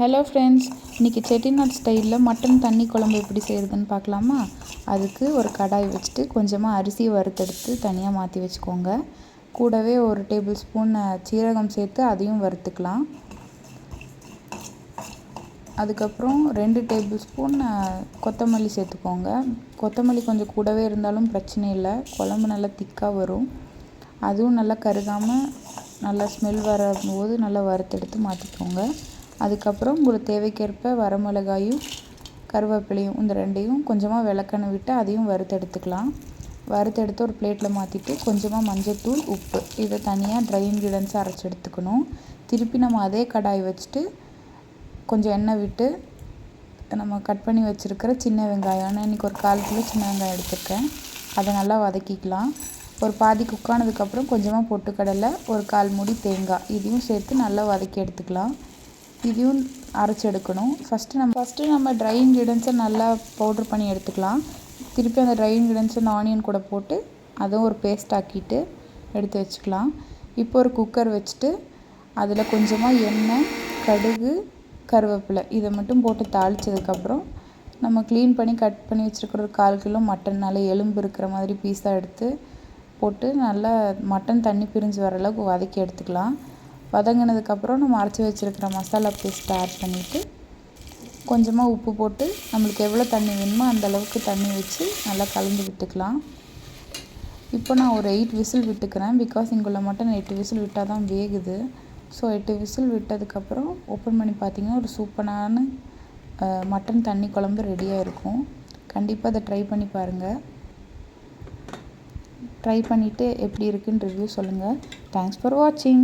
Hello friends இன்றைக்கி செட்டிநாட் ஸ்டைலில் mutton தண்ணி குழம்பு எப்படி செய்கிறதுன்னு பார்க்கலாமா? அதுக்கு ஒரு கடாய் வச்சுட்டு கொஞ்சமாக அரிசி வறுத்தெடுத்து தனியாக மாற்றி வச்சுக்கோங்க. கூடவே ஒரு டேபிள் ஸ்பூன் சீரகம் சேர்த்து அதையும் வறுத்துக்கலாம். அதுக்கப்புறம் ரெண்டு டேபிள் ஸ்பூன் கொத்தமல்லி சேர்த்துக்கோங்க. கொத்தமல்லி கொஞ்சம் கூடவே இருந்தாலும் பிரச்சனை இல்லை. குழம்பு நல்லா திக்காக வரும். அதுவும் நல்லா கருகாமல் நல்லா ஸ்மெல் வரும்போது நல்லா வறுத்தெடுத்து மாற்றிக்கோங்க அதுக்கப்புறம் உங்களுக்கு தேவைக்கேற்ப வரமிளகாயும் கருவேப்பிலையும் இந்த ரெண்டையும் கொஞ்சமாக விளக்கெண்ணெய் விட்டு அதையும் வறுத்தெடுத்துக்கலாம் வறுத்தெடுத்து ஒரு பிளேட்டில் மாற்றிட்டு கொஞ்சமாக மஞ்சள்தூள் உப்பு. இதை தனியாக ட்ரை இன்க்ரீடியன்ஸாக அரைச்சி எடுத்துக்கணும். திருப்பி நம்ம அதே கடாய் வச்சுட்டு கொஞ்சம் எண்ணெய் விட்டு நம்ம கட் பண்ணி வச்சுருக்கிற சின்ன வெங்காயம். ஆனால் இன்றைக்கி ஒரு கால் கிலோ சின்ன வெங்காயம் எடுத்துருக்கேன். அதை நல்லா வதக்கிக்கலாம். ஒரு பாதி குக்கானதுக்கப்புறம் கொஞ்சமாக பொட்டுக்கடலை ஒரு கால் மூடி தேங்காய். இதையும் சேர்த்து நல்லா வதக்கி எடுத்துக்கலாம். இதையும் அரைச்சி எடுக்கணும் ஃபஸ்ட்டு நம்ம ஃபஸ்ட்டு நம்ம ட்ரை இன்க்ரீடியன்ஸை நல்லா பவுட்ரு பண்ணி எடுத்துக்கலாம். திருப்பி அந்த ட்ரை இன்க்ரீடியன்ஸை அந்த ஆனியன் கூட போட்டு அதுவும் ஒரு பேஸ்ட் ஆக்கிட்டு எடுத்து வச்சுக்கலாம். இப்போ ஒரு குக்கர் வச்சுட்டு அதில் கொஞ்சமாக எண்ணெய் கடுகு கருவேப்பிலை இதை மட்டும் போட்டு தாளித்ததுக்கப்புறம் நம்ம க்ளீன் பண்ணி கட் பண்ணி வச்சுருக்கிற ஒரு கால் கிலோ மட்டன் நல்லா எலும்பு இருக்கிற மாதிரி பீஸாக எடுத்து போட்டு நல்லா மட்டன் தண்ணி பிரிஞ்சு வர அளவுக்கு வதக்கி எடுத்துக்கலாம். வதங்கினதுக்கப்புறம் நம்ம அரைச்சி வச்சுருக்கிற மசாலா பேஸ்ட்டை ஆட் பண்ணிவிட்டு கொஞ்சமாக உப்பு போட்டு நம்மளுக்கு எவ்வளோ தண்ணி வேணுமோ அந்த அளவுக்கு தண்ணி வச்சு நல்லா கலந்து விட்டுக்கலாம். இப்போ நான் ஒரு எயிட் விசில் விட்டுக்கிறேன். பிகாஸ் இங்குள்ள மட்டன் எட்டு விசில் விட்டால் தான் வேகுது. ஸோ எட்டு விசில் விட்டதுக்கப்புறம் ஓப்பன் பண்ணி பார்த்தீங்கன்னா ஒரு சூப்பரான மட்டன் தண்ணி குழம்பு ரெடியாக இருக்கும். கண்டிப்பாக அதை ட்ரை பண்ணி பாருங்கள் ட்ரை பண்ணிவிட்டு எப்படி இருக்குன்னு ரிவ்யூ சொல்லுங்கள் தேங்க்ஸ் ஃபார் வாட்சிங்